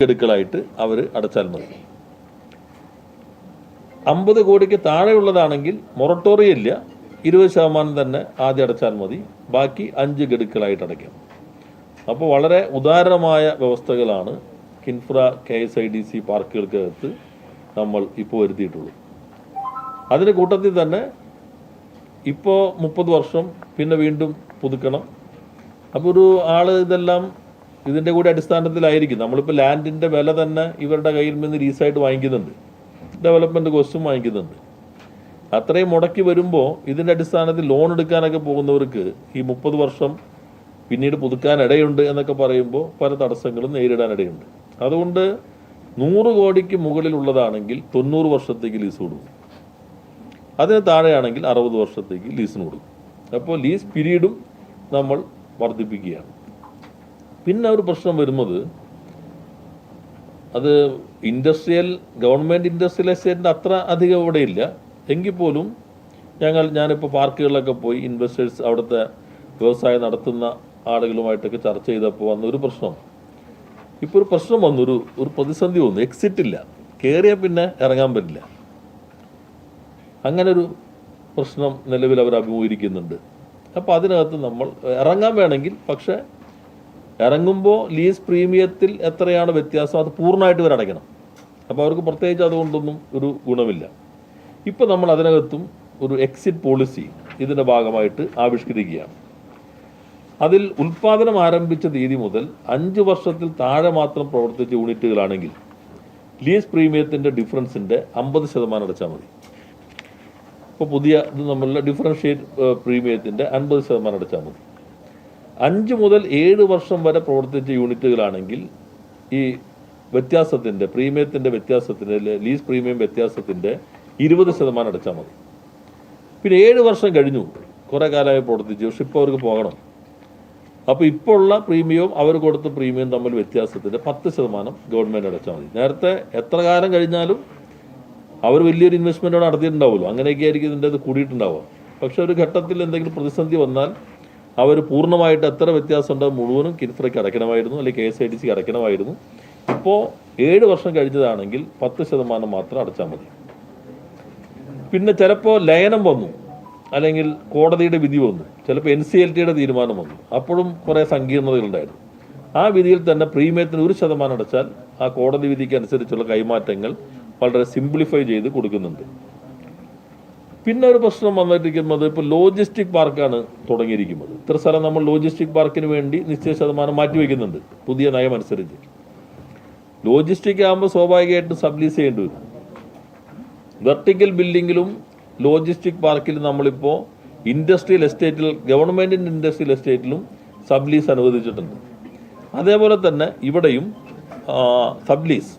ഗഡുക്കളായിട്ട് അവർ അടച്ചാൽ മതി. അമ്പത് കോടിക്ക് താഴെയുള്ളതാണെങ്കിൽ മൊറട്ടോറിയം ഇല്ല ഇരുപത് ശതമാനം തന്നെ ആദ്യം അടച്ചാൽ മതി ബാക്കി അഞ്ച് ഗഡുക്കളായിട്ട് അടയ്ക്കാം. അപ്പോൾ വളരെ ഉദാരമായ വ്യവസ്ഥകളാണ് KINFRA K S I D C പാർക്കുകൾക്കകത്ത് നമ്മൾ ഇപ്പോൾ വരുത്തിയിട്ടുള്ളത് അതിന് കൂട്ടത്തിൽ തന്നെ ഇപ്പോൾ മുപ്പത് വർഷം പിന്നെ വീണ്ടും പുതുക്കണം. അപ്പോൾ ഒരു ആൾ ഇതെല്ലാം ഇതിന്റെ കൂടി അടിസ്ഥാനത്തിലായിരിക്കും. നമ്മളിപ്പോൾ ലാൻഡിന്റെ വില തന്നെ ഇവരുടെ കയ്യിൽ നിന്ന് ലീസായിട്ട് വാങ്ങിക്കുന്നുണ്ട്. ഡെവലപ്മെന്റ് കോസ്റ്റും വാങ്ങിക്കുന്നുണ്ട്. അത്രയും മുടക്കി വരുമ്പോൾ ഇതിന്റെ അടിസ്ഥാനത്തിൽ ലോൺ എടുക്കാനൊക്കെ പോകുന്നവർക്ക് ഈ മുപ്പത് വർഷം പിന്നീട് പുതുക്കാൻ ഇടയുണ്ട് എന്നൊക്കെ പറയുമ്പോൾ പല തടസ്സങ്ങളും നേരിടാൻ ഇടയുണ്ട്. അതുകൊണ്ട് നൂറ് കോടിക്ക് മുകളിലുള്ളതാണെങ്കിൽ തൊണ്ണൂറ് വർഷത്തേക്ക് ലീസ് കൊടുക്കും. അതിന് താഴെയാണെങ്കിൽ അറുപത് വർഷത്തേക്ക് ലീസിന് കൊടുക്കും. അപ്പോൾ ലീസ് പിരീഡും നമ്മൾ വർദ്ധിപ്പിക്കുകയാണ്. പിന്നെ ഒരു പ്രശ്നം വരുന്നത് അത് ഇൻഡസ്ട്രിയൽ ഗവൺമെന്റ് ഇൻഡസ്ട്രിയൽ എസ്റ്റേറ്റിന്റെ അത്ര അധികം ഇവിടെ ഇല്ല. എങ്കിൽ പോലും ഞങ്ങൾ ഞാനിപ്പോൾ പാർക്കുകളിലൊക്കെ പോയി ഇൻവെസ്റ്റേഴ്സ് അവിടുത്തെ വ്യവസായം നടത്തുന്ന ആളുകളുമായിട്ടൊക്കെ ചർച്ച ചെയ്തപ്പോൾ വന്ന ഒരു പ്രശ്നം. ഇപ്പോൾ ഒരു പ്രശ്നം വന്നു ഒരു ഒരു പ്രതിസന്ധി വന്നു. എക്സിറ്റ് ഇല്ല. കയറിയാൽ പിന്നെ ഇറങ്ങാൻ പറ്റില്ല. അങ്ങനൊരു പ്രശ്നം നിലവിൽ അവർ അഭിമുഖീകരിക്കുന്നുണ്ട്. അപ്പോൾ അതിനകത്ത് നമ്മൾ ഇറങ്ങാൻ വേണമെങ്കിൽ പക്ഷേ ഇറങ്ങുമ്പോൾ ലീസ് പ്രീമിയത്തിൽ എത്രയാണ് വ്യത്യാസം? അത് പൂർണമായിട്ട് ഇവർ അടയ്ക്കണം. അപ്പോൾ അവർക്ക് പ്രത്യേകിച്ച് അതുകൊണ്ടൊന്നും ഒരു ഗുണമില്ല. ഇപ്പോൾ നമ്മൾ അതിനകത്തും ഒരു എക്സിറ്റ് പോളിസി ഇതിന്റെ ഭാഗമായിട്ട് ആവിഷ്കരിക്കുകയാണ്. അതിൽ ഉൽപാദനം ആരംഭിച്ച തീയതി മുതൽ അഞ്ച് വർഷത്തിൽ താഴെ മാത്രം പ്രവർത്തിച്ച യൂണിറ്റുകളാണെങ്കിൽ ലീസ് പ്രീമിയത്തിന്റെ ഡിഫറൻസിന്റെ അമ്പത് ശതമാനം അടച്ചാൽ മതി. ഇപ്പോൾ പുതിയ ഇത് നമ്മളുടെ ഡിഫറൻഷ്യേറ്റ് പ്രീമിയത്തിന്റെ അൻപത് ശതമാനം അടച്ചാൽ മതി. അഞ്ച് മുതൽ ഏഴ് വർഷം വരെ പ്രവർത്തിച്ച യൂണിറ്റുകളാണെങ്കിൽ ഈ വ്യത്യാസത്തിന്റെ പ്രീമിയത്തിന്റെ വ്യത്യാസത്തിന്റെ ലീസ് പ്രീമിയം വ്യത്യാസത്തിന്റെ ഇരുപത് ശതമാനം അടച്ചാൽ മതി. പിന്നെ ഏഴ് വർഷം കഴിഞ്ഞു കുറേ കാലമായി പ്രവർത്തിച്ചു പക്ഷെ ഇപ്പോൾ അവർക്ക് പോകണം. അപ്പോൾ ഇപ്പോൾ ഉള്ള പ്രീമിയവും അവർ കൊടുത്ത പ്രീമിയം തമ്മിൽ വ്യത്യാസത്തിന്റെ പത്ത് ശതമാനം ഗവൺമെന്റ് അടച്ചാൽ മതി. നേരത്തെ എത്ര കാലം കഴിഞ്ഞാലും അവർ വലിയൊരു ഇൻവെസ്റ്റ്മെന്റോടെ നടത്തിയിട്ടുണ്ടാവുമല്ലോ. അങ്ങനെയൊക്കെ ആയിരിക്കും ഇതിന്റെ അത് കൂടിയിട്ടുണ്ടാവുക. പക്ഷെ ഒരു ഘട്ടത്തിൽ എന്തെങ്കിലും പ്രതിസന്ധി വന്നാൽ അവർ പൂർണമായിട്ട് എത്ര വ്യത്യാസം ഉണ്ടോ മുഴുവനും കിൻഫ്രയ്ക്ക് അടയ്ക്കണമായിരുന്നു അല്ലെങ്കിൽ കെ എസ് ഐ ടി സിക്ക് അടയ്ക്കണമായിരുന്നു. ഇപ്പോൾ ഏഴ് വർഷം കഴിഞ്ഞതാണെങ്കിൽ പത്ത് ശതമാനം മാത്രം അടച്ചാൽ മതി. പിന്നെ ചിലപ്പോൾ ലയനം വന്നു അല്ലെങ്കിൽ കോടതിയുടെ വിധി വന്നു ചിലപ്പോൾ എൻ സി എൽ ടിയുടെ തീരുമാനം വന്നു. അപ്പോഴും കുറേ സങ്കീർണതകളുണ്ടായിരുന്നു. ആ വിധിയിൽ തന്നെ പ്രീമിയത്തിന് ഒരു ശതമാനം അടച്ചാൽ ആ കോടതി വിധിക്ക് അനുസരിച്ചുള്ള കൈമാറ്റങ്ങൾ വളരെ സിംപ്ലിഫൈ ചെയ്ത് കൊടുക്കുന്നുണ്ട്. പിന്നെ ഒരു പ്രശ്നം വന്നിരിക്കുന്നത് ഇപ്പോൾ ലോജിസ്റ്റിക് പാർക്കാണ് തുടങ്ങിയിരിക്കുന്നത്. ഇത്ര സ്ഥലം നമ്മൾ ലോജിസ്റ്റിക് പാർക്കിന് വേണ്ടി നിശ്ചയ ശതമാനം മാറ്റിവെക്കുന്നുണ്ട് പുതിയ നയം അനുസരിച്ച്. ലോജിസ്റ്റിക് ആകുമ്പോൾ സ്വാഭാവികമായിട്ടും സബ്ലീസ് ചെയ്യേണ്ടി വരും. വെർട്ടിക്കൽ ബിൽഡിങ്ങിലും ലോജിസ്റ്റിക് പാർക്കിലും നമ്മളിപ്പോൾ ഇൻഡസ്ട്രിയൽ എസ്റ്റേറ്റിൽ ഗവൺമെന്റിന്റെ ഇൻഡസ്ട്രിയൽ എസ്റ്റേറ്റിലും സബ്ലീസ് അനുവദിച്ചിട്ടുണ്ട്. അതേപോലെ തന്നെ ഇവിടെയും സബ്ലീസ്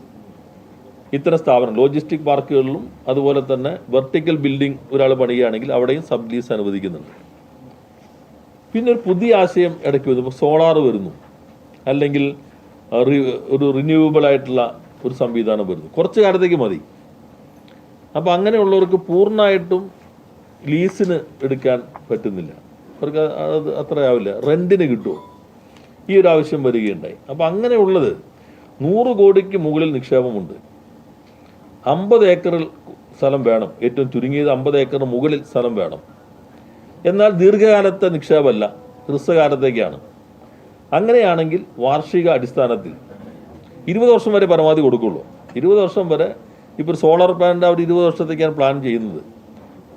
ഇത്തരം സ്ഥാപനം ലോജിസ്റ്റിക് പാർക്കുകളിലും അതുപോലെ തന്നെ വെർട്ടിക്കൽ ബിൽഡിംഗ് ഒരാൾ പണിയുകയാണെങ്കിൽ അവിടെയും സബ് ലീസ് അനുവദിക്കുന്നുണ്ട്. പിന്നെ ഒരു പുതിയ ആശയം ഇടയ്ക്ക് വരുന്നു. ഇപ്പോൾ സോളാർ വരുന്നു. അല്ലെങ്കിൽ ഒരു റിന്യൂവബിൾ ആയിട്ടുള്ള ഒരു സംവിധാനം വരുന്നു. കുറച്ച് കാലത്തേക്ക് മതി. അപ്പോൾ അങ്ങനെയുള്ളവർക്ക് പൂർണമായിട്ടും ലീസിന് എടുക്കാൻ പറ്റുന്നില്ല. അവർക്ക് അത് അത്ര ആവില്ല റെന്റിന് കിട്ടുമോ ഈ ഒരു ആവശ്യം വരികയുണ്ടായി. അപ്പോൾ അങ്ങനെയുള്ളത് നൂറ് കോടിക്ക് മുകളിൽ നിക്ഷേപമുണ്ട്. അമ്പത് ഏക്കറിൽ സ്ഥലം വേണം. ഏറ്റവും ചുരുങ്ങിയത് അമ്പത് ഏക്കർ മുകളിൽ സ്ഥലം വേണം. എന്നാൽ ദീർഘകാലത്തെ നിക്ഷേപമല്ല ഹ്രസ്വകാലത്തേക്കാണ്. അങ്ങനെയാണെങ്കിൽ വാർഷിക അടിസ്ഥാനത്തിൽ ഇരുപത് വർഷം വരെ പരമാവധി കൊടുക്കുള്ളൂ. ഇരുപത് വർഷം വരെ ഇപ്പോൾ സോളാർ പ്ലാന്റ് അവർ ഇരുപത് വർഷത്തേക്കാണ് പ്ലാൻ ചെയ്യുന്നത്.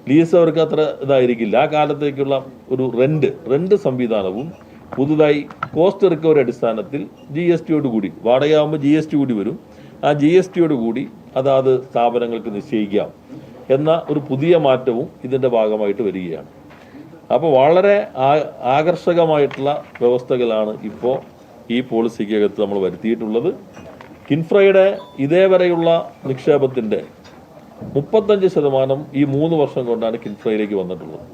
ലീസ് അവർക്ക് അത്ര ഇതായിരിക്കില്ല. ആ കാലത്തേക്കുള്ള ഒരു റെന്റ് റെന്റ് സംവിധാനവും പുതുതായി കോസ്റ്റ് റിക്കവറി അടിസ്ഥാനത്തിൽ ജി എസ് ടിയോട് കൂടി വാടകയാകുമ്പോൾ ജി എസ് ടി കൂടി വരും. ആ ജി എസ് ടിയോട് കൂടി അതാത് സ്ഥാപനങ്ങൾക്ക് നിശ്ചയിക്കാം എന്ന ഒരു പുതിയ മാറ്റവും ഇതിന്റെ ഭാഗമായിട്ട് വരികയാണ്. അപ്പോൾ വളരെ ആകർഷകമായിട്ടുള്ള വ്യവസ്ഥകളാണ് ഇപ്പോൾ ഈ പോളിസിക്കകത്ത് നമ്മൾ വരുത്തിയിട്ടുള്ളത്. കിൻഫ്രയുടെ ഇതേവരെയുള്ള നിക്ഷേപത്തിന്റെ മുപ്പത്തഞ്ച് ശതമാനം ഈ മൂന്ന് വർഷം കൊണ്ടാണ് കിൻഫ്രയിലേക്ക് വന്നിട്ടുള്ളത്.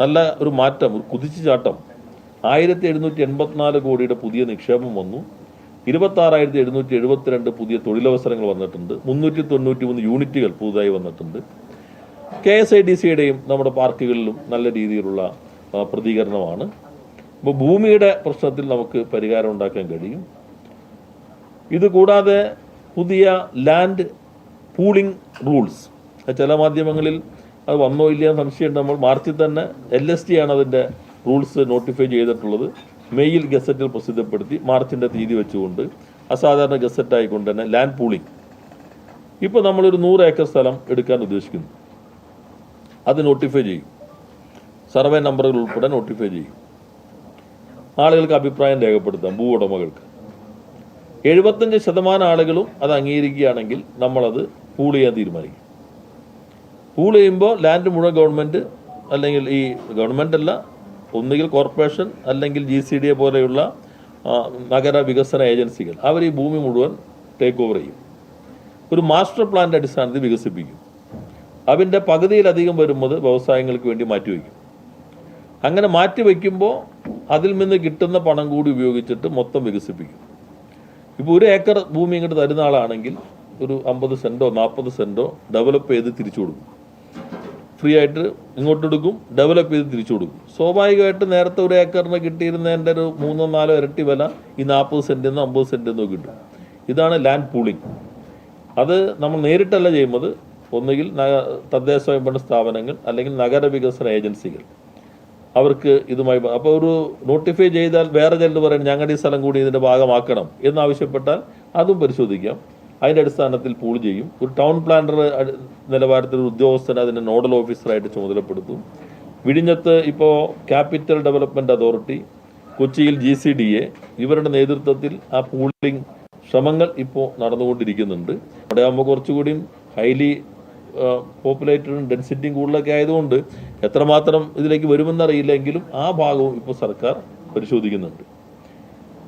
നല്ല ഒരു മാറ്റം ഒരു കുതിച്ചുചാട്ടം. ആയിരത്തി എഴുന്നൂറ്റി എൺപത്തിനാല് കോടിയുടെ പുതിയ നിക്ഷേപം വന്നു. ഇരുപത്താറായിരത്തി എഴുന്നൂറ്റി എഴുപത്തിരണ്ട് പുതിയ തൊഴിലവസരങ്ങൾ വന്നിട്ടുണ്ട്. മുന്നൂറ്റി തൊണ്ണൂറ്റി മൂന്ന് യൂണിറ്റുകൾ പുതുതായി വന്നിട്ടുണ്ട്. കെ എസ് ഐ ഡി സിയുടെയും നമ്മുടെ പാർക്കുകളിലും നല്ല രീതിയിലുള്ള പ്രതികരണമാണ്. ഇപ്പോൾ ഭൂമിയുടെ പ്രശ്നത്തിൽ നമുക്ക് പരിഹാരം ഉണ്ടാക്കാൻ കഴിയും. ഇത് കൂടാതെ പുതിയ ലാൻഡ് പൂളിംഗ് റൂൾസ്. ചില മാധ്യമങ്ങളിൽ അത് വന്നോ ഇല്ലയോ സംശയം സംശയമുണ്ട്. നമ്മൾ മാർച്ചിൽ തന്നെ എൽ എസ് ടി ആണ് അതിന്റെ റൂൾസ് നോട്ടിഫൈ ചെയ്തിട്ടുള്ളത്. മെയ്യിൽ ഗസറ്റിൽ പ്രസിദ്ധപ്പെടുത്തി മാർച്ചിന്റെ തീയതി വെച്ചുകൊണ്ട് അസാധാരണ ഗസറ്റായിക്കൊണ്ട് തന്നെ ലാൻഡ് പൂളിംഗ്. ഇപ്പോൾ നമ്മളൊരു നൂറ് ഏക്കർ സ്ഥലം എടുക്കാൻ ഉദ്ദേശിക്കുന്നു. അത് നോട്ടിഫൈ ചെയ്യും. സർവേ നമ്പറുകൾ ഉൾപ്പെടെ നോട്ടിഫൈ ചെയ്യും. ആളുകൾക്ക് അഭിപ്രായം രേഖപ്പെടുത്താം ഭൂ ഉടമകൾക്ക്. എഴുപത്തഞ്ച് ശതമാനം ആളുകളും അത് അംഗീകരിക്കുകയാണെങ്കിൽ നമ്മളത് പൂൾ ചെയ്യാൻ തീരുമാനിക്കും. പൂൾ ചെയ്യുമ്പോൾ ലാൻഡ് മുഴുവൻ ഗവൺമെന്റ് അല്ലെങ്കിൽ ഈ ഗവൺമെന്റ് അല്ല ഒന്നുകിൽ കോർപ്പറേഷൻ അല്ലെങ്കിൽ ജി സി ഡി എ പോലെയുള്ള നഗര വികസന ഏജൻസികൾ അവർ ഈ ഭൂമി മുഴുവൻ ടേക്ക് ഓവർ ചെയ്യും. ഒരു മാസ്റ്റർ പ്ലാന്റെ അടിസ്ഥാനത്തിൽ വികസിപ്പിക്കും. അതിന്റെ പകുതിയിലധികം വരുന്നത് വ്യവസായങ്ങൾക്ക് വേണ്ടി മാറ്റിവെക്കും അങ്ങനെ മാറ്റി മാറ്റിവെക്കുമ്പോൾ അതിൽ നിന്ന് കിട്ടുന്ന പണം കൂടി ഉപയോഗിച്ചിട്ട് മൊത്തം വികസിപ്പിക്കും. ഇപ്പോൾ ഒരു ഏക്കർ ഭൂമി ഇങ്ങോട്ട് തരുന്ന ആളാണെങ്കിൽ ഒരു അമ്പത് സെന്റോ നാൽപ്പത് സെന്റോ ഡെവലപ്പ് ചെയ്ത് തിരിച്ചു കൊടുക്കും. ഫ്രീ ആയിട്ട് ഇങ്ങോട്ട് എടുക്കും ഡെവലപ്പ് ചെയ്ത് തിരിച്ചു കൊടുക്കും സ്വാഭാവികമായിട്ട് നേരത്തെ ഒരു ഏക്കറിന് കിട്ടിയിരുന്നതിന്റെ ഒരു മൂന്നോ നാലോ ഇരട്ടി വില ഈ നാൽപ്പത് സെന്റിൽ നിന്ന് അമ്പത് സെന്റിൽ നിന്നോ കിട്ടും. ഇതാണ് ലാൻഡ് പൂളിംഗ് അത് നമ്മൾ നേരിട്ടല്ല ചെയ്യുന്നത്. ഒന്നുകിൽ തദ്ദേശ സ്വയംഭരണ സ്ഥാപനങ്ങൾ അല്ലെങ്കിൽ നഗര വികസന ഏജൻസികൾ. അവർക്ക് ഇതുമായി അപ്പോൾ ഒരു നോട്ടിഫൈ ചെയ്താൽ വേറെ ചിലർ പറയും ഞങ്ങളുടെ ഈ സ്ഥലം കൂടി ഇതിന്റെ ഭാഗമാക്കണം എന്നാവശ്യപ്പെട്ടാൽ അതും പരിശോധിക്കാം. അതിന്റെ അടിസ്ഥാനത്തിൽ പൂൾ ചെയ്യും. ഒരു ടൗൺ പ്ലാനർ നിലവാരത്തിൽ ഒരു ഉദ്യോഗസ്ഥനെ അതിന്റെ നോഡൽ ഓഫീസറായിട്ട് ചുമതലപ്പെടുത്തും. വിഴിഞ്ഞത്ത് ഇപ്പോൾ ക്യാപിറ്റൽ ഡെവലപ്മെന്റ് അതോറിറ്റി കൊച്ചിയിൽ ജി സി ഡി എ ഇവരുടെ നേതൃത്വത്തിൽ ആ പൂളിംഗ് ശ്രമങ്ങൾ ഇപ്പോൾ നടന്നുകൊണ്ടിരിക്കുന്നുണ്ട്. അവിടെ ആകുമ്പോൾ കുറച്ചുകൂടിയും ഹൈലി പോപ്പുലേറ്റഡും ഡെൻസിറ്റിയും കൂടുതലൊക്കെ ആയതുകൊണ്ട് എത്രമാത്രം ഇതിലേക്ക് വരുമെന്നറിയില്ലെങ്കിലും ആ ഭാഗവും ഇപ്പോൾ സർക്കാർ പരിശോധിക്കുന്നുണ്ട്.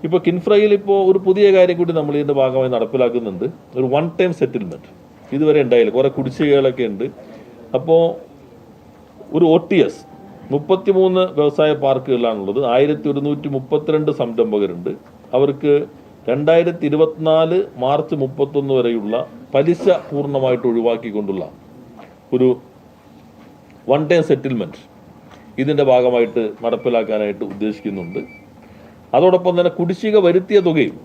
ഇപ്പോൾ കിൻഫ്രയിൽ ഇപ്പോൾ ഒരു പുതിയ കാര്യം കൂടി നമ്മൾ ഇതിന്റെ ഭാഗമായി നടപ്പിലാക്കുന്നുണ്ട്. ഒരു വൺ ടൈം സെറ്റിൽമെന്റ് ഇതുവരെ ഉണ്ടായില്ല. കുറേ കുടിശ്ശികകളൊക്കെ ഉണ്ട്. അപ്പോൾ ഒരു ഒ ടി എസ് മുപ്പത്തിമൂന്ന് വ്യവസായ പാർക്കുകളാണുള്ളത് ആയിരത്തി ഒരുന്നൂറ്റി മുപ്പത്തിരണ്ട് സംരംഭകരുണ്ട്. അവർക്ക് രണ്ടായിരത്തി ഇരുപത്തിനാല് മാർച്ച് മുപ്പത്തൊന്ന് വരെയുള്ള പലിശ പൂർണമായിട്ട് ഒഴിവാക്കിക്കൊണ്ടുള്ള ഒരു വൺ ടൈം സെറ്റിൽമെന്റ് ഇതിന്റെ ഭാഗമായിട്ട് നടപ്പിലാക്കാനായിട്ട് ഉദ്ദേശിക്കുന്നുണ്ട്. അതോടൊപ്പം തന്നെ കുടിശ്ശിക വരുത്തിയ തുകയും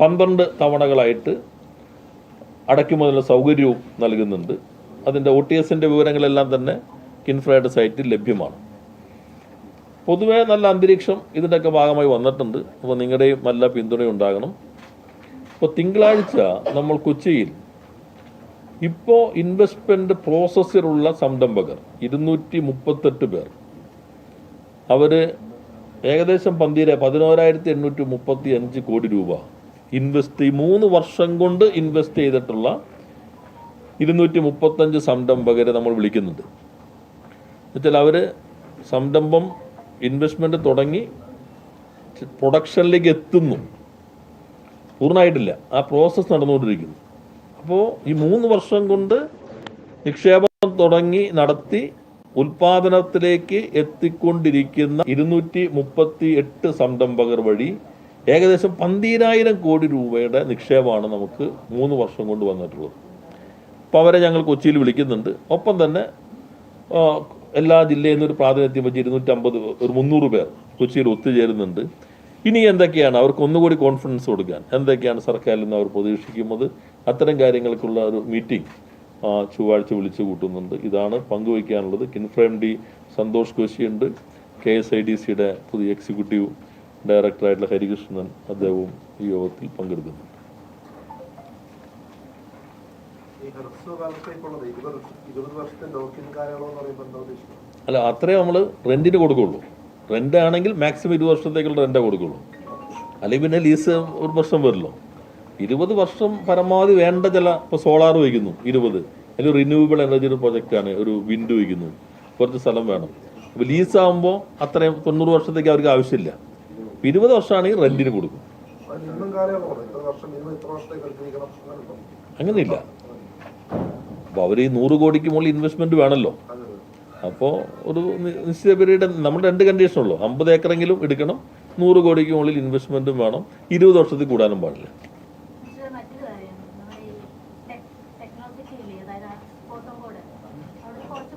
പന്ത്രണ്ട് തവണകളായിട്ട് അടയ്ക്കുമതിനുള്ള സൗകര്യവും നൽകുന്നുണ്ട്. അതിന്റെ ഒ ടി എസിന്റെ വിവരങ്ങളെല്ലാം തന്നെ കിൻഫ്രയുടെ സൈറ്റിൽ ലഭ്യമാണ്. പൊതുവേ നല്ല അന്തരീക്ഷം ഇതിന്റെയൊക്കെ ഭാഗമായി വന്നിട്ടുണ്ട്. അപ്പോൾ നിങ്ങളുടെയും നല്ല പിന്തുണയുണ്ടാകണം ഇപ്പോൾ തിങ്കളാഴ്ച നമ്മൾ കൊച്ചിയിൽ ഇപ്പോൾ ഇൻവെസ്റ്റ്മെന്റ് പ്രോസസ്സിലുള്ള സംരംഭകർ ഇരുന്നൂറ്റി മുപ്പത്തെട്ട് പേർ. അവർ ഏകദേശം പന്തിര പതിനോരായിരത്തി എണ്ണൂറ്റി മുപ്പത്തി അഞ്ച് കോടി രൂപ. ഇൻവെസ്റ്റ് മൂന്ന് വർഷം കൊണ്ട് ഇൻവെസ്റ്റ് ചെയ്തിട്ടുള്ള ഇരുന്നൂറ്റി മുപ്പത്തഞ്ച് സംരംഭകരെ നമ്മൾ വിളിക്കുന്നുണ്ട്. എന്നുവെച്ചാൽ അവർ സംരംഭം ഇൻവെസ്റ്റ്മെന്റ് തുടങ്ങി പ്രൊഡക്ഷനിലേക്ക് എത്തുന്നു. പൂർണമായിട്ടില്ല. ആ പ്രോസസ്സ് നടന്നുകൊണ്ടിരിക്കുന്നു. അപ്പോൾ ഈ മൂന്ന് വർഷം കൊണ്ട് നിക്ഷേപം തുടങ്ങി നടത്തി ഉൽപാദനത്തിലേക്ക് എത്തിക്കൊണ്ടിരിക്കുന്ന ഇരുന്നൂറ്റി മുപ്പത്തി എട്ട് സംരംഭകർ വഴി ഏകദേശം പന്തീരായിരം കോടി രൂപയുടെ നിക്ഷേപമാണ് നമുക്ക് മൂന്ന് വർഷം കൊണ്ട് വന്നിട്ടുള്ളത്. അപ്പോൾ അവരെ ഞങ്ങൾ കൊച്ചിയിൽ വിളിക്കുന്നുണ്ട്. ഒപ്പം തന്നെ എല്ലാ ജില്ലയിൽ നിന്നൊരു പ്രാതിനിധ്യം വെച്ച് ഇരുന്നൂറ്റമ്പത് ഒരു മുന്നൂറ് പേർ കൊച്ചിയിൽ ഒത്തുചേരുന്നുണ്ട്. ഇനി എന്തൊക്കെയാണ്? അവർക്ക് ഒന്നുകൂടി കോൺഫിഡൻസ് കൊടുക്കാൻ എന്തൊക്കെയാണ് സർക്കാരിൽ നിന്ന് അവർ പ്രതീക്ഷിക്കുന്നത്? അത്തരം കാര്യങ്ങൾക്കുള്ള ഒരു മീറ്റിംഗ് ചൊവ്വാഴ്ച വിളിച്ചു കൂട്ടുന്നുണ്ട്. ഇതാണ് പങ്കുവയ്ക്കാനുള്ളത്. കിൻഫ്രേം ഡി സന്തോഷ് കോശിയുണ്ട്. കെ എസ് ഐ ഡി സിയുടെ പുതിയ എക്സിക്യൂട്ടീവ് ഡയറക്ടറായിട്ടുള്ള ഹരികൃഷ്ണൻ അദ്ദേഹവും ഈ യോഗത്തിൽ പങ്കെടുക്കുന്നുണ്ട് അല്ല അത്രേ നമ്മൾ റെന്റിന് കൊടുക്കുള്ളൂ. റെന്റ് ആണെങ്കിൽ മാക്സിമം ഇരുപത് വർഷത്തേക്കുള്ള റെന്റേ കൊടുക്കുള്ളൂ. അല്ലെങ്കിൽ പിന്നെ ലീസ് ഒരു പ്രശ്നം വരില്ലോ ഇരുപത് വർഷം പരമാവധി വേണ്ട ചില ഇപ്പോൾ സോളാർ വയ്ക്കുന്നു ഇരുപത്. അതിൽ റിന്യൂവബിൾ എനർജി പ്രൊജക്റ്റ് ആണ് ഒരു വിൻഡ് വയ്ക്കുന്നു. കുറച്ച് സ്ഥലം വേണം. അപ്പോൾ ലീസ് ആകുമ്പോൾ അത്രയും തൊണ്ണൂറ് വർഷത്തേക്ക് അവർക്ക് ആവശ്യമില്ല. ഇരുപത് വർഷമാണെങ്കിൽ റെന്റിന് കൊടുക്കും. അങ്ങനെയില്ല. അപ്പോൾ അവർ ഈ നൂറ് കോടിക്ക് മുകളിൽ ഇൻവെസ്റ്റ്മെന്റ് വേണമല്ലോ അപ്പോൾ ഒരു നിശ്ചിത പീരീഡ് നമ്മൾ രണ്ട് കണ്ടീഷൻ കണ്ടീഷനുള്ളൂ അമ്പത് ഏക്കറെങ്കിലും എടുക്കണം നൂറ് കോടിക്ക് മുകളിൽ ഇൻവെസ്റ്റ്മെന്റും വേണം. ഇരുപത് വർഷത്തിൽ കൂടാനും പാടില്ല പക്ഷേ മറ്റൊരു കാര്യം നമ്മുടെ ഈ ടെക് ടെക്നോളജിക്ക് ഇല്ലേ അതായത് കോട്ടംകോട് അവിടെ കുറച്ച്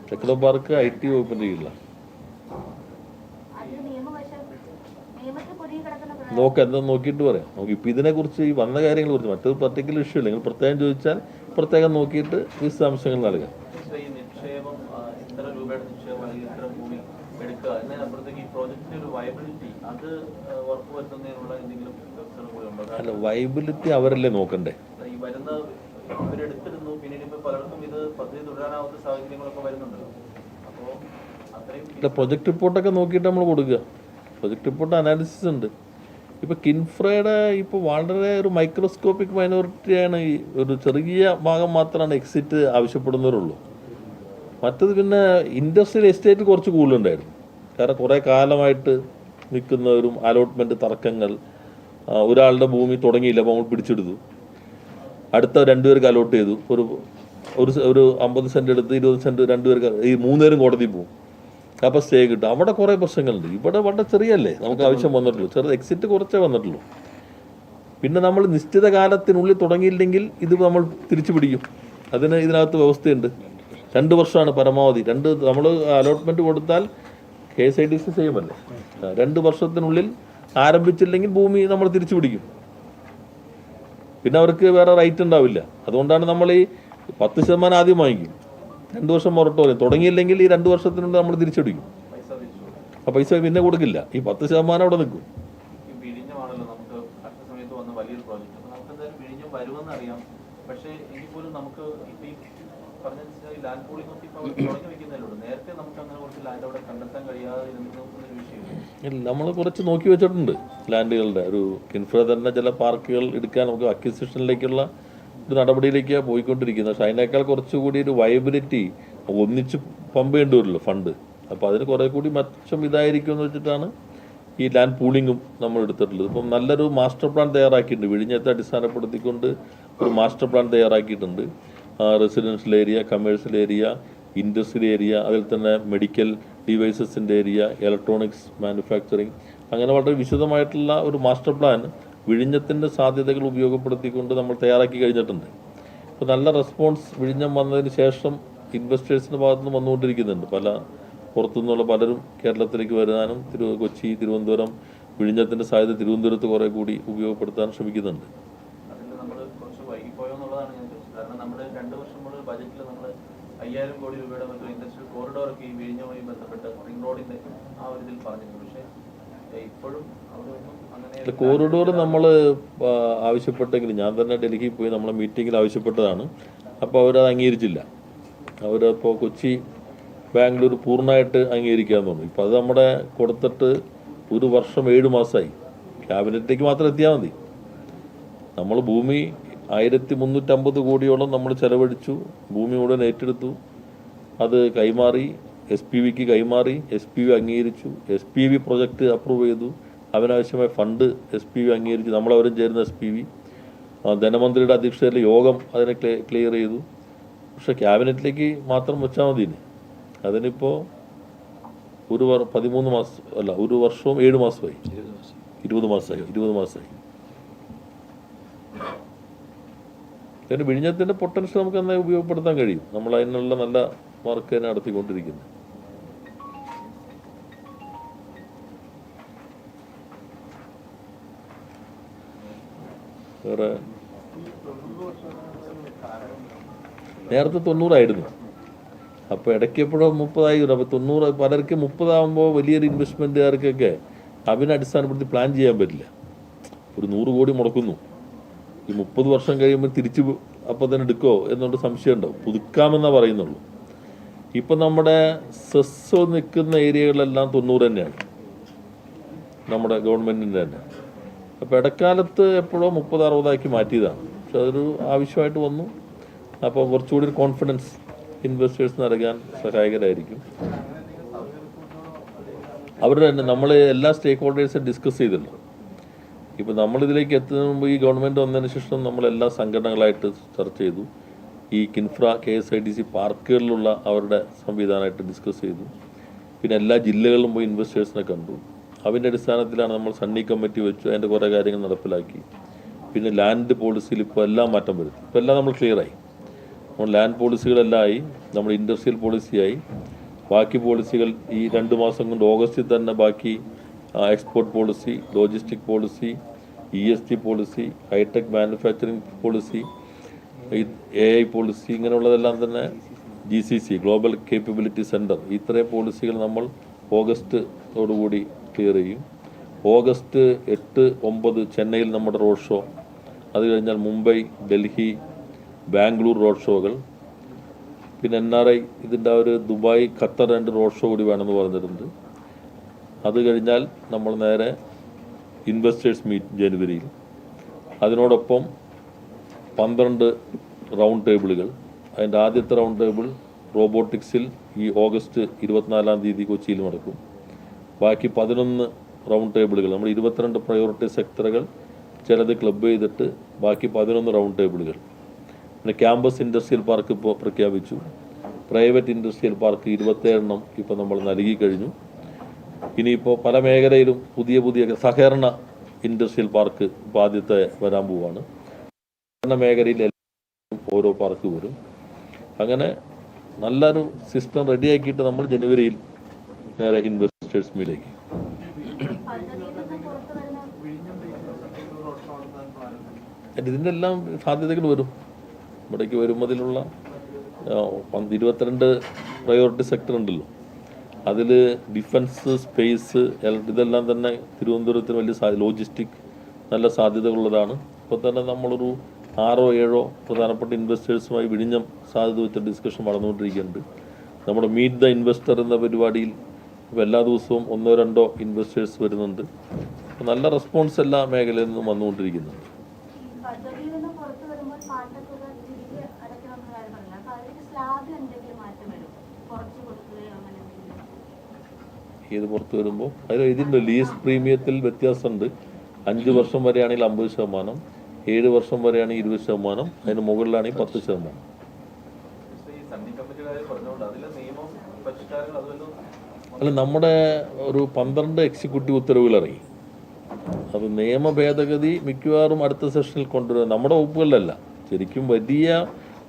ടെക്നോ പാർക്ക് ഐ ടി വകുപ്പിന്റെ കീഴിലാണ് നോക്കാം എന്താ നോക്കിയിട്ട് പറയാം. നമുക്ക് ഇപ്പം ഇതിനെക്കുറിച്ച് ഈ വന്ന കാര്യങ്ങളെ കുറിച്ച് മറ്റൊരു പർട്ടിക്കുലർ ഇഷ്യൂ ഇല്ല നിങ്ങൾ പ്രത്യേകം ചോദിച്ചാൽ പ്രത്യേകം നോക്കിയിട്ട് വിശദാംശങ്ങൾ നൽകാം പക്ഷേ ഈ നിക്ഷേപം ഇത്ര രൂപയുടെ നിക്ഷേപം അല്ലെങ്കിൽ ഇത്ര ഭൂമി എടുക്കുക എന്നതിനപ്പുറത്തേക്ക് ഈ പ്രോജക്റ്റിന്റെ ഒരു വയബിലിറ്റി അത് ആ, ഉറപ്പുവരുത്തുന്നതിനുള്ള എന്തെങ്കിലും സ്റ്റെപ്സുകൾ കൂടി അല്ല വൈബിലിറ്റി അവരല്ലേ നോക്കണ്ടേ? ഈ വരുന്ന പലർക്കും സാഹചര്യങ്ങളൊക്കെ വരുന്നുണ്ടല്ലോ അപ്പോൾ പ്രൊജക്ട് റിപ്പോർട്ടൊക്കെ നോക്കിയിട്ട് നമ്മൾ കൊടുക്കുക. പ്രൊജക്ട് റിപ്പോർട്ട് അനാലിസിസ് ഉണ്ട്. ഇപ്പോൾ കിൻഫ്രയുടെ ഇപ്പോൾ വളരെ ഒരു മൈക്രോസ്കോപ്പിക് മൈനോറിറ്റി ആണ് ഈ ഒരു ചെറിയ ഭാഗം മാത്രമാണ് എക്സിറ്റ് ആവശ്യപ്പെടുന്നവരുള്ളൂ. മറ്റത് പിന്നെ ഇൻഡസ്ട്രിയൽ എസ്റ്റേറ്റ് കുറച്ച് കൂടുതലുണ്ടായിരുന്നു. കാരണം കുറേ കാലമായിട്ട് നിൽക്കുന്നവരും അലോട്ട്മെന്റ് തർക്കങ്ങൾ ഒരാളുടെ ഭൂമി തുടങ്ങിയില്ല അപ്പോൾ നമ്മൾ പിടിച്ചെടുത്തു. അടുത്ത രണ്ടുപേർക്ക് അലോട്ട് ചെയ്തു. ഒരു ഒരു ഒരു അമ്പത് സെന്റ് എടുത്ത് ഇരുപത് സെന്റ് രണ്ടുപേർക്ക് ഈ മൂന്നുപേരും കോടതി പോകും അപ്പോൾ സ്റ്റേ കിട്ടും. അവിടെ കുറേ പ്രശ്നങ്ങളുണ്ട്. ഇവിടെ വളരെ ചെറിയല്ലേ? നമുക്ക് ആവശ്യം വന്നിട്ടുള്ളൂ. ചെറുത് എക്സിറ്റ് കുറച്ചേ വന്നിട്ടുള്ളൂ. പിന്നെ നമ്മൾ നിശ്ചിത കാലത്തിനുള്ളിൽ തുടങ്ങിയില്ലെങ്കിൽ ഇത് നമ്മൾ തിരിച്ചു പിടിക്കും. അതിന് ഇതിനകത്ത് വ്യവസ്ഥയുണ്ട്. രണ്ട് വർഷമാണ് പരമാവധി. രണ്ട് നമ്മൾ അലോട്ട്മെന്റ് കൊടുത്താൽ K S I D C ആ, രണ്ട് വർഷത്തിനുള്ളിൽ ആരംഭിച്ചില്ലെങ്കിൽ ഭൂമി നമ്മൾ തിരിച്ചു പിടിക്കും. പിന്നെ അവർക്ക് വേറെ റൈറ്റ് ഉണ്ടാവില്ല. അതുകൊണ്ടാണ് നമ്മൾ ഈ പത്ത് ശതമാനം ആദ്യം വാങ്ങിക്കും. രണ്ട് വർഷം മൊറട്ടോറിയം തുടങ്ങിയില്ലെങ്കിൽ ഈ രണ്ട് വർഷത്തിനുള്ളിൽ നമ്മൾ തിരിച്ചടിക്കും. ആ പൈസ പിന്നെ കൊടുക്കില്ല. ഈ പത്ത് ശതമാനം അവിടെ നിൽക്കും. പക്ഷേ എങ്കിൽ പോലും നമുക്ക് ഈ പറഞ്ഞ ലാൻഡ് പൂളിംഗ് ഒക്കെ ഇപ്പോൾ തുടങ്ങി വെക്കുന്നതല്ലേ നേരത്തെ നമുക്ക് അങ്ങനെ കുറച്ച് ലാൻഡ് അവിടെ കണ്ടെത്താൻ കഴിയാതെ ഇരുന്നൊരു വിഷയമില്ല. നമ്മൾ കുറച്ച് നോക്കി വെച്ചിട്ടുണ്ട്. ലാൻഡുകളുടെ ഒരു കിൻഫ്ര തന്നെ ചില പാർക്കുകൾ എടുക്കാൻ നമുക്ക് അക്വിസിഷനിലേക്കുള്ള ഒരു നടപടിയിലേക്ക് പോയിക്കൊണ്ടിരിക്കുന്നത്. പക്ഷെ അതിനേക്കാൾ കുറച്ചുകൂടി ഒരു വയബിലിറ്റി ഒന്നിച്ച് പമ്പ് ചെയ്യേണ്ടി ഫണ്ട് അപ്പോൾ അതിന് കുറേ കൂടി മെച്ചം ഇതായിരിക്കും എന്ന് വെച്ചിട്ടാണ് ഈ ലാൻഡ് പൂളിങ്ങും നമ്മൾ എടുത്തിട്ടുള്ളത്. ഇപ്പം നല്ലൊരു മാസ്റ്റർ പ്ലാൻ തയ്യാറാക്കിയിട്ടുണ്ട്. വിഴിഞ്ഞത്തെ അടിസ്ഥാനപ്പെടുത്തിക്കൊണ്ട് ഒരു മാസ്റ്റർ പ്ലാൻ തയ്യാറാക്കിയിട്ടുണ്ട്. Residential area commercial area industrial area അതിൽ തന്നെ മെഡിക്കൽ ഡിവൈസസിന്റെ ഏരിയ ഇലക്ട്രോണിക്സ് മാനുഫാക്ചറിങ് അങ്ങനെ വളരെ വിശദമായിട്ടുള്ള ഒരു മാസ്റ്റർ പ്ലാൻ വിഴിഞ്ഞത്തിന്റെ സാധ്യതകൾ ഉപയോഗപ്പെടുത്തിക്കൊണ്ട് നമ്മൾ തയ്യാറാക്കി കഴിഞ്ഞിട്ടുണ്ട്. ഇപ്പോൾ നല്ല റെസ്പോൺസ് വിഴിഞ്ഞം വന്നതിന് ശേഷം ഇൻവെസ്റ്റേഴ്സിന്റെ ഭാഗത്തു നിന്ന് വന്നുകൊണ്ടിരിക്കുന്നുണ്ട്. പല പുറത്തുനിന്നുള്ള പലരും കേരളത്തിലേക്ക് വരാനും തിരു കൊച്ചി തിരുവനന്തപുരം വിഴിഞ്ഞത്തിന്റെ സാധ്യത തിരുവനന്തപുരത്ത് കുറേ കൂടി ഉപയോഗപ്പെടുത്താൻ ശ്രമിക്കുന്നുണ്ട്. കോടി ഇൻഡസ്ട്രിയൽ കോറിഡോറൊക്കെ ഈ വിഴിഞ്ഞവുമായി ബന്ധപ്പെട്ട് റിംഗ് റോഡിന്റെ ആ ഒരു ഇതിൽ പറഞ്ഞിരുന്നു. പക്ഷേ ഇപ്പോഴും അവിടെ ഒന്നും കോറിഡോർ നമ്മൾ ആവശ്യപ്പെട്ടെങ്കിലും ഞാൻ തന്നെ ഡൽഹിയിൽ പോയി നമ്മളെ മീറ്റിങ്ങിൽ ആവശ്യപ്പെട്ടതാണ്. അപ്പോൾ അവരത് അംഗീകരിച്ചില്ല. അവരപ്പോൾ കൊച്ചി ബാംഗ്ലൂർ പൂർണമായിട്ട് അംഗീകരിക്കാൻ പറഞ്ഞു. ഇപ്പോൾ അത് നമ്മുടെ കൊടുത്തിട്ട് ഒരു വർഷം ഏഴ് മാസമായി ക്യാബിനറ്റിലേക്ക് മാത്രം എത്തിയാൽ മതി. നമ്മൾ ഭൂമി ആയിരത്തി മുന്നൂറ്റമ്പത് കോടിയോളം നമ്മൾ ചെലവഴിച്ചു. ഭൂമി മുഴുവൻ ഏറ്റെടുത്തു. അത് കൈമാറി എസ് പി വിക്ക് കൈമാറി എസ് പി വി അംഗീകരിച്ചു S P V project approve ചെയ്തു. അതിനാവശ്യമായ ഫണ്ട് എസ് പി വി അംഗീകരിച്ചു നമ്മളവരും ചേരുന്ന എസ് പി വി ധനമന്ത്രിയുടെ അധ്യക്ഷതയിൽ യോഗം അതിനെ ക്ലിയർ ചെയ്തു. പക്ഷേ ക്യാബിനറ്റിലേക്ക് മാത്രം വെച്ചാൽ മതി അതിനിപ്പോൾ ഒരു വർ പതിമൂന്ന് മാസം അല്ല ഒരു വർഷവും ഏഴ് മാസമായി. ഇരുപത് മാസമായി ഇരുപത് മാസമായി. പിന്നെ വിഴിഞ്ഞത്തിന്റെ പൊട്ടൻഷ്യൽ നമുക്ക് നന്നായി ഉപയോഗപ്പെടുത്താൻ കഴിയും? നമ്മൾ അതിനുള്ള നല്ല വർക്ക് തന്നെ നടത്തിക്കൊണ്ടിരിക്കുന്നത് വേറെ. നേരത്തെ തൊണ്ണൂറായിരുന്നു. അപ്പോൾ ഇടയ്ക്ക് എപ്പോഴും മുപ്പതായി വരും. അപ്പോൾ തൊണ്ണൂറ് പലർക്ക് മുപ്പതാകുമ്പോൾ വലിയൊരു ഇൻവെസ്റ്റ്മെന്റുകാർക്കൊക്കെ അതിനെ അടിസ്ഥാനപ്പെടുത്തി പ്ലാൻ ചെയ്യാൻ പറ്റില്ല. ഒരു നൂറ് കോടി മുടക്കുന്നു. ഈ മുപ്പത് വർഷം കഴിയുമ്പോൾ തിരിച്ച് അപ്പോൾ തന്നെ എടുക്കോ എന്നുള്ള സംശയം ഉണ്ടാവും. പുതുക്കാമെന്നാ പറയുന്നുള്ളൂ. ഇപ്പം നമ്മുടെ സെസ്സോ നിൽക്കുന്ന ഏരിയകളെല്ലാം തൊണ്ണൂറ് തന്നെയാണ്. നമ്മുടെ ഗവൺമെന്റിന്റെ തന്നെ. അപ്പോൾ ഇടക്കാലത്ത് എപ്പോഴോ മുപ്പത് അറുപതാക്കി മാറ്റിയതാണ്. പക്ഷെ അതൊരു ആവശ്യമായിട്ട് വന്നു. അപ്പോൾ കുറച്ചുകൂടി ഒരു കോൺഫിഡൻസ് ഇൻവെസ്റ്റേഴ്സ് നൽകാൻ സഹായകരായിരിക്കും. അവരുടെ തന്നെ നമ്മൾ എല്ലാ സ്റ്റേക്ക് ഹോൾഡേഴ്സും ഡിസ്കസ് ചെയ്തിട്ടുണ്ട്. ഇപ്പോൾ നമ്മളിതിലേക്ക് എത്തുന്നതിന് മുമ്പ് ഈ ഗവൺമെന്റ് വന്നതിന് ശേഷം നമ്മളെല്ലാ സംഘടനകളായിട്ട് ചർച്ച ചെയ്തു. ഈ KINFRA K S I T C പാർക്കുകളിലുള്ള അവരുടെ സംവിധാനമായിട്ട് ഡിസ്കസ് ചെയ്തു. പിന്നെ എല്ലാ ജില്ലകളിലും പോയി ഇൻവെസ്റ്റേഴ്സിനെ കണ്ടു. അതിന്റെ അടിസ്ഥാനത്തിലാണ് നമ്മൾ സണ്ണി കമ്മിറ്റി വെച്ചു അതിന്റെ കുറേ കാര്യങ്ങൾ നടപ്പിലാക്കി. പിന്നെ ലാൻഡ് പോളിസിയിൽ ഇപ്പോൾ എല്ലാം മാറ്റം വരുത്തി. ഇപ്പോൾ എല്ലാം നമ്മൾ ക്ലിയറായി നമ്മൾ ലാൻഡ് പോളിസികളെല്ലാം ആയി നമ്മൾ ഇൻഡസ്ട്രിയൽ പോളിസിയായി ബാക്കി പോളിസികൾ ഈ രണ്ട് മാസം കൊണ്ട് ഓഗസ്റ്റിൽ തന്നെ ബാക്കി export policy logistic policy E S T policy high tech manufacturing policy A I policy ഇങ്ങനെയുള്ളതെല്ലാം തന്നെ G C C global capability centre ഇത്രയും പോളിസികൾ നമ്മൾ ഓഗസ്റ്റോടുകൂടി ക്ലിയർ ചെയ്യും. ഓഗസ്റ്റ് എട്ട് ഒമ്പത് ചെന്നൈയിൽ നമ്മുടെ റോഡ് ഷോ അത് കഴിഞ്ഞാൽ മുംബൈ ഡൽഹി ബാംഗ്ലൂർ റോഡ് ഷോകൾ പിന്നെ എൻ ആർ ഐ ഇതിന്റെ ഒരു ദുബായ് ഖത്തർ രണ്ട് റോഡ് ഷോ കൂടി വേണമെന്ന് പറഞ്ഞിട്ടുണ്ട്. അത് കഴിഞ്ഞാൽ നമ്മൾ നേരെ ഇൻവെസ്റ്റേഴ്സ് മീറ്റ് ജനുവരിയിൽ. അതിനോടൊപ്പം പന്ത്രണ്ട് റൗണ്ട് ടേബിളുകൾ അതിന്റെ ആദ്യത്തെ റൗണ്ട് ടേബിൾ റോബോട്ടിക്സിൽ ഈ ഓഗസ്റ്റ് ഇരുപത്തിനാലാം തീയതി കൊച്ചിയിൽ നടക്കും. ബാക്കി പതിനൊന്ന് റൗണ്ട് ടേബിളുകൾ നമ്മൾ ഇരുപത്തിരണ്ട് പ്രയോറിറ്റി സെക്ടറുകൾ ചിലത് ക്ലബ്ബ് ചെയ്തിട്ട് ബാക്കി പതിനൊന്ന് റൗണ്ട് ടേബിളുകൾ പിന്നെ ക്യാമ്പസ് ഇൻഡസ്ട്രിയൽ പാർക്ക് ഇപ്പോൾ പ്രഖ്യാപിച്ചു. പ്രൈവറ്റ് ഇൻഡസ്ട്രിയൽ പാർക്ക് ഇരുപത്തേഴെണ്ണം ഇപ്പോൾ നമ്മൾ നൽകി കഴിഞ്ഞു. ഇനിയിപ്പോൾ പല മേഖലയിലും പുതിയ പുതിയ സഹകരണ ഇൻഡസ്ട്രിയൽ പാർക്ക് ഇപ്പോൾ ആദ്യത്തെ വരാൻ പോവാണ്. സഹകരണ മേഖലയിൽ ഓരോ പാർക്ക് വരും. അങ്ങനെ നല്ലൊരു സിസ്റ്റം റെഡിയാക്കിയിട്ട് നമ്മൾ ജനുവരിയിൽ നേരെ ഇൻവെസ്റ്റേഴ്സ് മീലേക്ക് മീറ്റിംഗ്. ഇതിന്റെ എല്ലാം സാധ്യതകൾ വരും. ഇവിടേക്ക് വരുമ്പതിലുള്ള ഇരുപത്തിരണ്ട് പ്രയോറിറ്റി സെക്ടർ ഉണ്ടല്ലോ. അതിൽ ഡിഫൻസ് സ്പേസ് ഇതെല്ലാം തന്നെ തിരുവനന്തപുരത്തിന് വലിയ ലോജിസ്റ്റിക് നല്ല സാധ്യതകളുള്ളതാണ്. ഇപ്പോൾ തന്നെ നമ്മളൊരു ആറോ ഏഴോ പ്രധാനപ്പെട്ട ഇൻവെസ്റ്റേഴ്സുമായി വിഴിഞ്ഞം സാധ്യത വെച്ച ഡിസ്കഷൻ നടന്നുകൊണ്ടിരിക്കുന്നുണ്ട്. നമ്മുടെ മീറ്റ് ദ ഇൻവെസ്റ്റർ എന്ന പരിപാടിയിൽ ഇപ്പോൾ എല്ലാ ദിവസവും ഒന്നോ രണ്ടോ ഇൻവെസ്റ്റേഴ്സ് വരുന്നുണ്ട്. നല്ല റെസ്പോൺസ് എല്ലാ മേഖലയിൽ നിന്നും വന്നുകൊണ്ടിരിക്കുന്നുണ്ട്. ഇത് പുറത്ത് വരുമ്പോൾ അതിൽ ഇതിന്റെ ലീസ് പ്രീമിയത്തിൽ വ്യത്യാസമുണ്ട്. അഞ്ച് വർഷം വരെയാണെങ്കിൽ അമ്പത് ശതമാനം ഏഴ് വർഷം വരെയാണെങ്കിൽ ഇരുപത് ശതമാനം അതിന് മുകളിലാണെങ്കിൽ പത്ത് ശതമാനം. അല്ല നമ്മുടെ ഒരു പന്ത്രണ്ട് എക്സിക്യൂട്ടീവ് ഉത്തരവുകൾ ഇറങ്ങി. അത് നിയമ ഭേദഗതി മിക്കവാറും അടുത്ത സെഷനിൽ കൊണ്ടുവരും നമ്മുടെ വകുപ്പുകളിലല്ല. ശരിക്കും വലിയ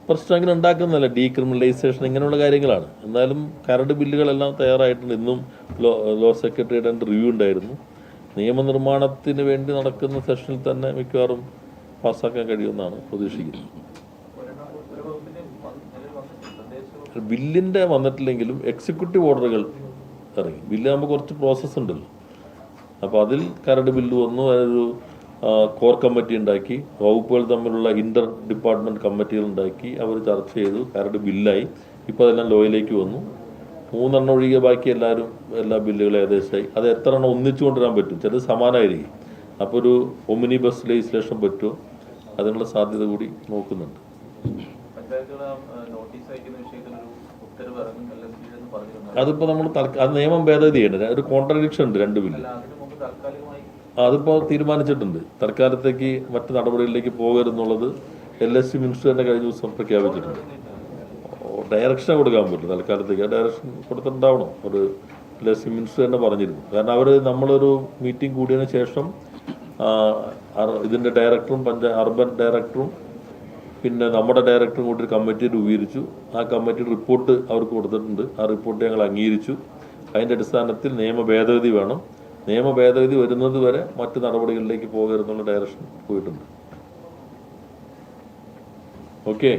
പ്രശ്നങ്ങൾ ഉണ്ടാക്കുന്നതല്ല. ഡീക്രിമിനലൈസേഷൻ ഇങ്ങനെയുള്ള കാര്യങ്ങളാണ്. എന്നാലും കരട് ബില്ലുകളെല്ലാം തയ്യാറായിട്ടുണ്ട്. ഇന്നും ലോ ലോ സെക്രട്ടറിയുടെ റിവ്യൂ ഉണ്ടായിരുന്നു. നിയമനിർമ്മാണത്തിന് വേണ്ടി നടക്കുന്ന സെഷനിൽ തന്നെ മിക്കവാറും പാസ്സാക്കാൻ കഴിയുമെന്നാണ് പ്രതീക്ഷിക്കുന്നത്. ബില്ലിന്റെ വന്നിട്ടില്ലെങ്കിലും എക്സിക്യൂട്ടീവ് ഓർഡറുകൾ ഇറങ്ങി. ബില്ലാകുമ്പോൾ കുറച്ച് പ്രോസസ്സ് ഉണ്ടല്ലോ. അപ്പോൾ അതിൽ കരട് ബില്ല് വന്നു അതൊരു കോർ കമ്മിറ്റി ഉണ്ടാക്കി വകുപ്പുകൾ തമ്മിലുള്ള ഇന്റർ ഡിപ്പാർട്ട്മെന്റ് കമ്മിറ്റികൾ ഉണ്ടാക്കി അവർ ചർച്ച ചെയ്തു കരട് ബില്ലായി ഇപ്പോൾ അതെല്ലാം ലോയിലേക്ക് വന്നു. മൂന്നെണ്ണം ഒഴികെ ബാക്കി എല്ലാവരും എല്ലാ ബില്ലുകളും ഏകദേശമായി. അത് എത്ര എണ്ണം ഒന്നിച്ചു കൊണ്ടുവരാൻ പറ്റും? ചിലത് സമാനമായിരിക്കും അപ്പോൾ ഒരു ഒമിനി ബസ് ലെജിസ്ലേഷൻ പറ്റുമോ? അതിനുള്ള സാധ്യത കൂടി നോക്കുന്നുണ്ട്. നോട്ടീസ് അയക്കുന്ന വിഷയത്തിൽ ഒരു എൽ എസ് എന്ന് പറഞ്ഞിരുന്നു അതിപ്പോൾ നമ്മൾ അത് നിയമം ഭേദഗതി ചെയ്യണ്ട? ഒരു കോൺട്രഡിക്ഷൻ ഉണ്ട് രണ്ട് ബില്ല് അതിപ്പോ അതിപ്പോൾ തീരുമാനിച്ചിട്ടുണ്ട്. തൽക്കാലത്തേക്ക് മറ്റ് നടപടികളിലേക്ക് പോകരുതെന്നുള്ളത് എൽ എസ് സി മിനിസ്റ്റർ തന്നെ കഴിഞ്ഞ ദിവസം പ്രഖ്യാപിച്ചിട്ടുണ്ട്. ഡയറക്ഷൻ കൊടുക്കാൻ പറ്റും തൽക്കാലത്തേക്ക്. ആ ഡയറക്ഷൻ കൊടുത്തിട്ടുണ്ടാവണം. ഒരു എൽ എസ് സി മിനിസ്റ്റർ തന്നെ പറഞ്ഞിരുന്നു. കാരണം അവർ നമ്മളൊരു മീറ്റിംഗ് കൂടിയതിന് ശേഷം ഇതിന്റെ ഡയറക്ടറും പഞ്ചായ അർബൻ ഡയറക്ടറും പിന്നെ നമ്മുടെ ഡയറക്ടറും കൂടി ഒരു കമ്മിറ്റി രൂപീകരിച്ചു. ആ കമ്മിറ്റി റിപ്പോർട്ട് അവർക്ക് കൊടുത്തിട്ടുണ്ട്. ആ റിപ്പോർട്ട് ഞങ്ങൾ അംഗീകരിച്ചു. അതിന്റെ അടിസ്ഥാനത്തിൽ നിയമ ഭേദഗതി വേണം. നിയമ ഭേദഗതി വരുന്നത് വരെ മറ്റ് നടപടികളിലേക്ക് പോകരുതെന്നുള്ള ഡയറക്ഷൻ പോയിട്ടുണ്ട്. ഓക്കെ